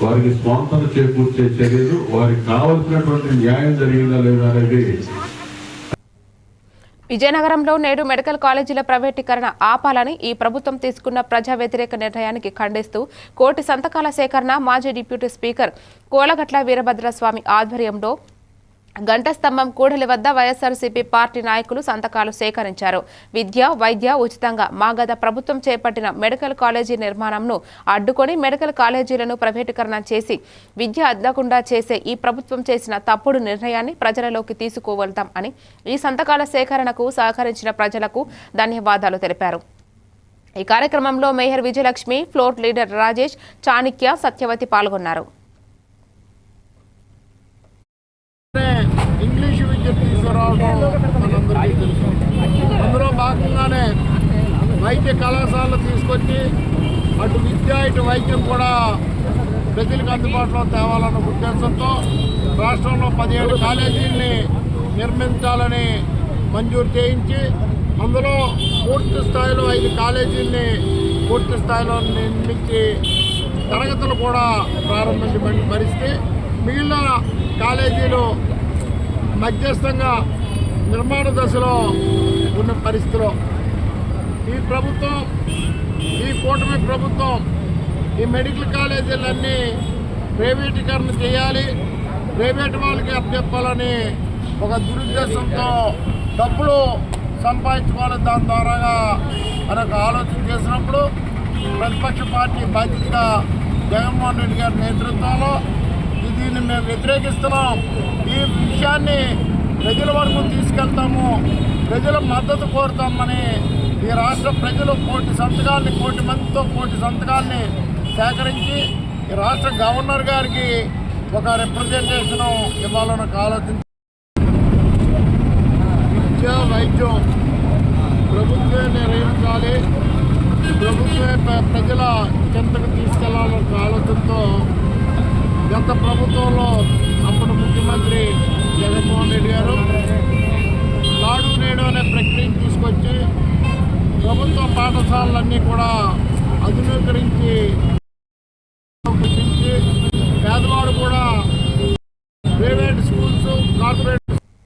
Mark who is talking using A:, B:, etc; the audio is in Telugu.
A: వారికి స్వాంతన చేకూర్చే చర్యలు వారికి కావలసినటువంటి న్యాయం జరిగిందా లేదా అనేది
B: విజయనగరంలో నేడు మెడికల్ కాలేజీల ప్రైవేటీకరణ ఆపాలని ఈ ప్రభుత్వం తీసుకున్న ప్రజా వ్యతిరేక నిర్ణయానికి ఖండిస్తూ కోటి సంతకాల సేకరణ మాజీ డిప్యూటీ స్పీకర్ కోలగట్ల వీరభద్రస్వామి ఆధ్వర్యంలో గంట స్తంభం కూడలి వద్ద వైఎస్ఆర్సీపీ పార్టీ నాయకులు సంతకాలు సేకరించారు. విద్య వైద్య ఉచితంగా మా గత ప్రభుత్వం చేపట్టిన మెడికల్ కాలేజీ నిర్మాణంను అడ్డుకొని మెడికల్ కాలేజీలను ప్రైవేటీకరణ చేసి విద్య అద్దకుండా చేసే ఈ ప్రభుత్వం చేసిన తప్పుడు నిర్ణయాన్ని ప్రజలలోకి తీసుకువెళ్తాం అని ఈ సంతకాల సేకరణకు సహకరించిన ప్రజలకు ధన్యవాదాలు తెలిపారు. ఈ కార్యక్రమంలో mayor Vijayalakshmi floor leader Rajesh Chanakya Satyavathi పాల్గొన్నారు.
C: భాగంగానే వైద్య కళాశాలలు తీసుకొచ్చి అటు విద్య ఇటు వైద్యం కూడా ప్రజలకు అందుబాటులో తేవాలన్న ఉద్దేశంతో రాష్ట్రంలో పదిహేడు కాలేజీల్ని నిర్మించాలని మంజూరు చేయించి అందులో పూర్తి స్థాయిలో ఐదు కాలేజీల్ని పూర్తి స్థాయిలో నిర్మించి తరగతులు కూడా ప్రారంభించబడిన పరిస్థితి. మిగిలిన కాలేజీలు మధ్యస్థంగా నిర్మాణ దశలో ఉన్న పరిస్థితిలో ఈ ప్రభుత్వం ఈ కూటమి ప్రభుత్వం ఈ మెడికల్ కాలేజీలన్నీ ప్రైవేటీకరణ చేయాలి. ప్రైవేట్ వాళ్ళకి అప్పచెప్పాలని ఒక దురుద్దేశంతో డబ్బులు సంపాదించుకోవాలి. దాని ద్వారాగా అని ఒక ఆలోచన చేసినప్పుడు ప్రతిపక్ష పార్టీ బాధ్యతగా జగన్మోహన్ రెడ్డి గారి నేతృత్వంలో దీన్ని మేము వ్యతిరేకిస్తున్నాం. ఈ విషయాన్ని ప్రజల వరకు తీసుకెళ్తాము. ప్రజల మద్దతు కోరుతామని ఈ రాష్ట్ర ప్రజలు కోటి సంతకాల్ని కోటి మందితో కోటి సంతకాల్ని సేకరించి ఈ రాష్ట్ర గవర్నర్ గారికి ఒక రిప్రజెంటేషన్ ఇవ్వాలని ఒక ఆలోచన విద్య వైద్యం ప్రభుత్వమే నిర్వహించాలి. ప్రభుత్వమే ప్రజల చింతకు తీసుకెళ్ళాలన్న ఒక ఆలోచనతో గత ప్రభుత్వంలో అప్పుడు ముఖ్యమంత్రి జగన్మోహన్ రెడ్డి గారు తీసుకొచ్చి ప్రభుత్వ పాఠశాలలన్నీ కూడా ఆధునీకరించి